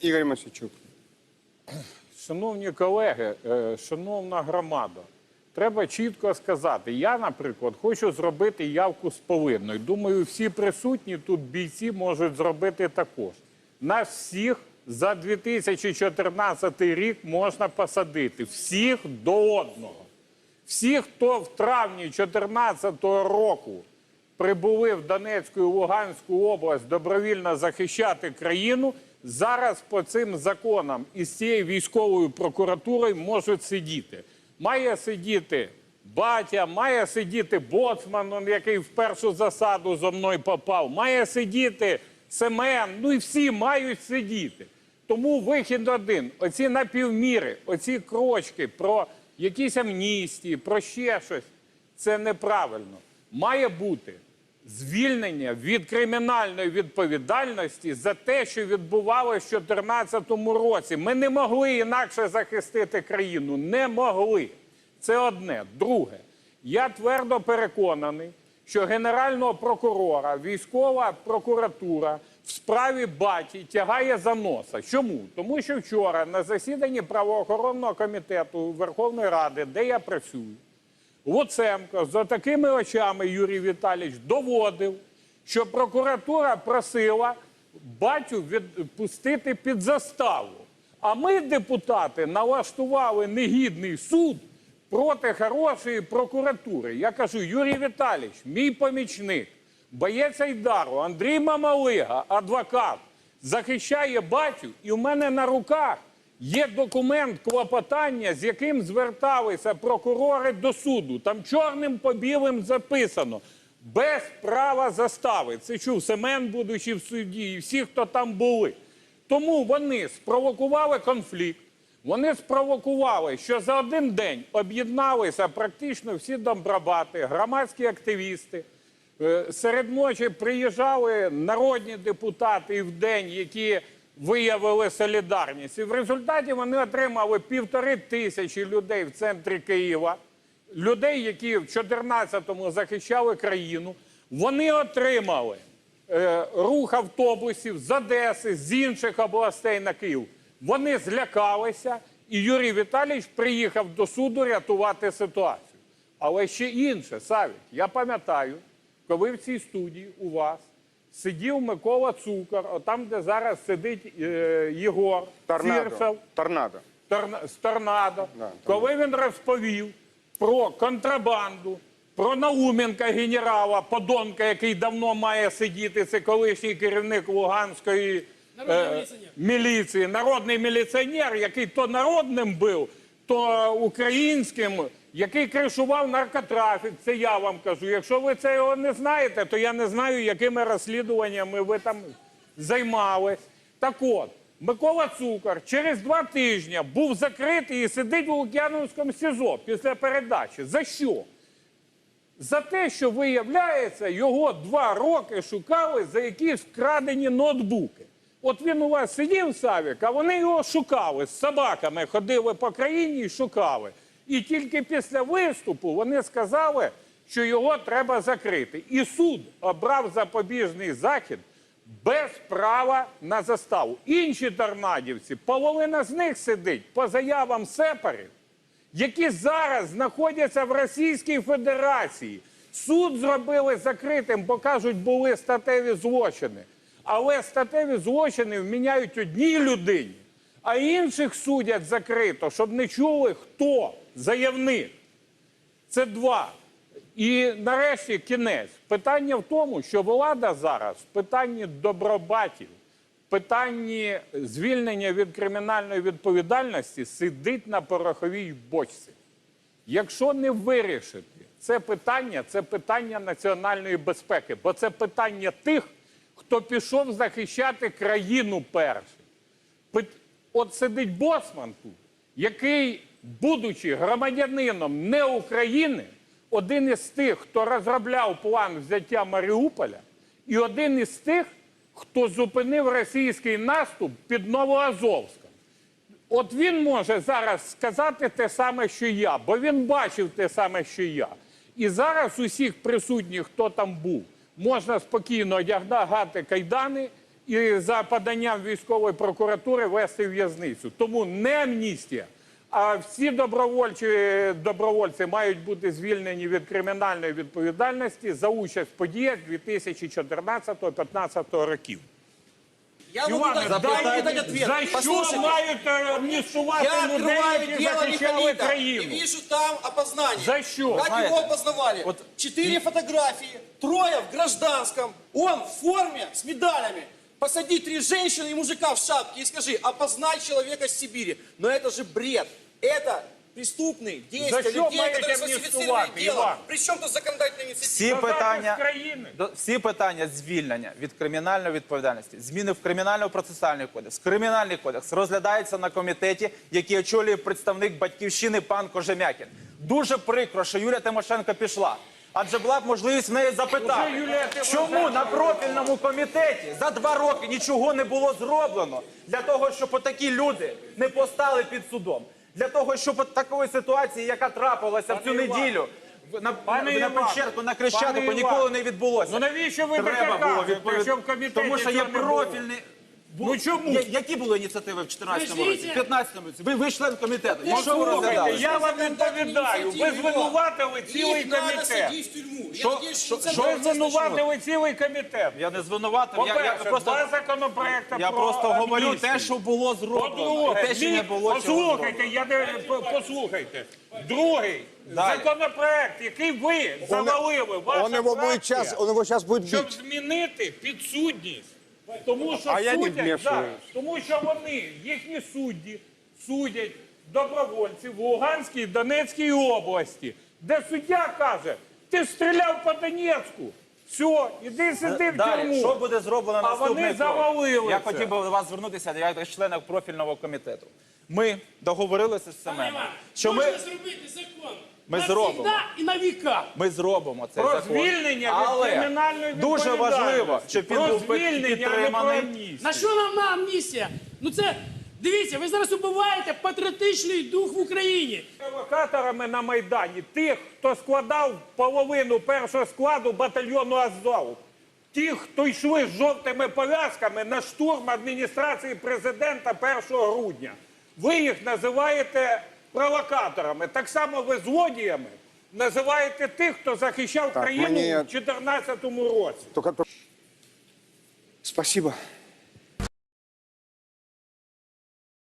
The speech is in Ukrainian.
Ігор Масичук. Шановні колеги, е, шановна громада, треба чітко сказати. Я, наприклад, хочу зробити явку з повинною. Думаю, всі присутні тут бійці можуть зробити також. Нас всіх за 2014 рік можна посадити. Всіх до одного. Всі, хто в травні 2014 року прибули в Донецьку і Луганську область добровільно захищати країну, зараз по цим законам і з цією військовою прокуратурою можуть сидіти. Має сидіти батя, має сидіти боцман, який в першу засаду зо мною попав, має сидіти Семен, ну і всі мають сидіти. Тому вихід один. Оці напівміри, оці крочки про якісь амністії, про ще щось це неправильно. Має бути звільнення від кримінальної відповідальності за те, що відбувалося в 2014 році. Ми не могли інакше захистити країну. Не могли. Це одне. Друге, я твердо переконаний, що генерального прокурора, військова прокуратура в справі баті тягає за носа. Чому? Тому що вчора на засіданні правоохоронного комітету Верховної Ради, де я працюю, Луценко за такими очами Юрій Віталійович доводив, що прокуратура просила батю відпустити під заставу. А ми, депутати, налаштували негідний суд проти хорошої прокуратури. Я кажу, Юрій Віталійович, мій помічник, боєць Айдару, Андрій Мамалига, адвокат, захищає батю, і в мене на руках є документ клопотання, з яким зверталися прокурори до суду. Там чорним по білим записано. Без права застави. Це чув Семен, будучи в суді, і всі, хто там були. Тому вони спровокували конфлікт. Вони спровокували, що за один день об'єдналися практично всі добробати, громадські активісти. Е, Серед ночі приїжджали народні депутати і в день, які виявили солідарність. І в результаті вони отримали півтори тисячі людей в центрі Києва, людей, які в 14-му захищали країну. Вони отримали е, рух автобусів з Одеси, з інших областей на Київ. Вони злякалися, і Юрій Віталійович приїхав до суду рятувати ситуацію. Але ще інше, Савік, я пам'ятаю, коли в цій студії у вас сидів Микола Цукор, там, де зараз сидить е, Єгор. Фірсов, Торнадо. Торна- з торнадо, Да, коли він розповів про контрабанду, про Науменка генерала, подонка, який давно має сидіти, це колишній керівник Луганської Народний міліції, народний міліціонер, який то народним був, то українським, який кришував наркотрафік. Це я вам кажу. Якщо ви це його не знаєте, то я не знаю, якими розслідуваннями ви там займались. Так от, Микола Цукор через два тижні був закритий і сидить в Лук'яновському СІЗО після передачі. За що? За те, що виявляється, його два роки шукали за якісь вкрадені ноутбуки. От він у вас сидів, Савік, а вони його шукали з собаками, ходили по країні і шукали. І тільки після виступу вони сказали, що його треба закрити. І суд обрав запобіжний захід без права на заставу. Інші торнадівці, половина з них сидить по заявам сепарів які зараз знаходяться в Російській Федерації. Суд зробили закритим, бо кажуть, були статеві злочини. Але статеві злочини вміняють одній людині, а інших судять закрито, щоб не чули, хто заявник. Це два. І нарешті кінець. Питання в тому, що влада зараз в питанні добробатів, в питанні звільнення від кримінальної відповідальності сидить на пороховій бочці. Якщо не вирішити це питання, це питання національної безпеки, бо це питання тих, хто пішов захищати країну перший. Пит- От сидить Босман тут, який, будучи громадянином не України, один із тих, хто розробляв план взяття Маріуполя, і один із тих, хто зупинив російський наступ під Новоазовськом. От він може зараз сказати те саме, що я, бо він бачив те саме, що я. І зараз усіх присутніх, хто там був, можна спокійно одягати кайдани і за поданням військової прокуратури вести в'язницю. Тому не амністія. А всі добровольчі добровольці мають бути звільнені від кримінальної відповідальності за участь в подіях 2014-2015 років. Я могу дать, дайте, дать ответ. за що Послушайте, мають е, амністувати я людей, открываю які дело захищали Михалита и країну? вижу там опознание. За что? Как Знаете, его опознавали? Четыре фотографии, трое в гражданском, он в форме с медалями. Посади три женщины и мужика в шапке и скажи, опознай человека с Сибири. Но это же бред. Это преступные действия За что людей, мають которые амністувати, сфальсифицировали дело. Іван? Причем тут законодательная инициатива? Всі За питання, захист країни. до- всі питання звільнення від кримінальної відповідальності, зміни в кримінально-процесуальний кодекс, кримінальний кодекс розглядаються на комітеті, який очолює представник батьківщини пан Кожем'якін. Дуже прикро, що Юлія Тимошенко пішла. Адже була б можливість в неї запитати, чому на профільному комітеті за два роки нічого не було зроблено для того, щоб отакі люди не постали під судом. Для того, щоб от такої ситуації, яка трапилася в цю неділю, на, Пане на, Печерку, на Крещатику ніколи не відбулося. Ну навіщо ви Треба було відповідати. Тому що є профільний... Ну чому? Я- які були ініціативи в 14 році, в 15 році? Ви, ви член комітету. І що ви Слухайте, розглядали? я вам відповідаю. Ви звинуватили цілий комітет. в тюрьму. Что- что что Ви звинуватили цілий комітет. Я не звинуватив, я, я По-перше, просто, два законопроекти я про просто говорю амністію. те, що було зроблено, і По-друге, те, що не було чого послухайте, зроблено. я не по- послухайте. Другий Далі. законопроект, який ви завалили, ваша Он его будет фракція, сейчас, он его сейчас будет щоб бить. змінити підсудність. Тому що А я не судять, вмішуюсь. да, тому що вони, їхні судді, судять добровольців в Луганській і Донецькій області, де суддя каже, ти стріляв по Донецьку. Все, іди сиди в Далі, тюрму. що буде зроблено А наступний вони крок? завалили Я це. хотів би до вас звернутися, я як член профільного комітету. Ми договорилися з Семеном, що ми, можна зробити закон. Ми Навсігда зробимо. і на віка. ми зробимо цей Про закон. звільнення від Але кримінальної дуже відповідальності. важливо, щоб він Про був звільнення, а не про підтриманий. амністію. На що нам на амністія? Ну це дивіться, ви зараз убиваєте патріотичний дух в Україні. провокаторами на Майдані тих, хто складав половину першого складу батальйону Азов. Ті, хто йшли з жовтими пов'язками на штурм адміністрації президента 1 грудня. Ви їх називаєте провокаторами. Так само ви злодіями називаєте тих, хто захищав Так, країну мені- в 2014 році. Только... Спасибо.